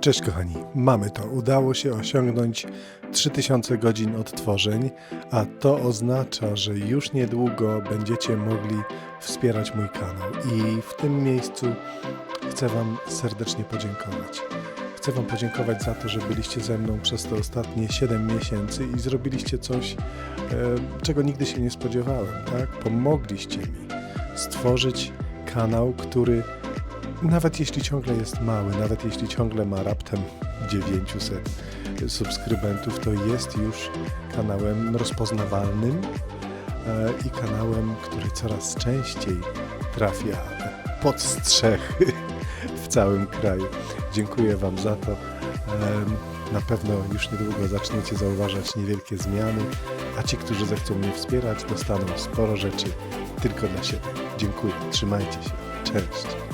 Cześć kochani, mamy to. Udało się osiągnąć 3000 godzin odtworzeń, a to oznacza, że już niedługo będziecie mogli wspierać mój kanał. I w tym miejscu chcę Wam serdecznie podziękować. Chcę Wam podziękować za to, że byliście ze mną przez te ostatnie 7 miesięcy i zrobiliście coś, e, czego nigdy się nie spodziewałem. Tak? Pomogliście mi stworzyć kanał, który nawet jeśli ciągle jest mały, nawet jeśli ciągle ma raptem 900 subskrybentów, to jest już kanałem rozpoznawalnym e, i kanałem, który coraz częściej trafia pod strzechy w całym kraju. Dziękuję Wam za to. Na pewno już niedługo zaczniecie zauważać niewielkie zmiany, a ci, którzy zechcą mnie wspierać, dostaną sporo rzeczy tylko dla siebie. Dziękuję, trzymajcie się. Cześć.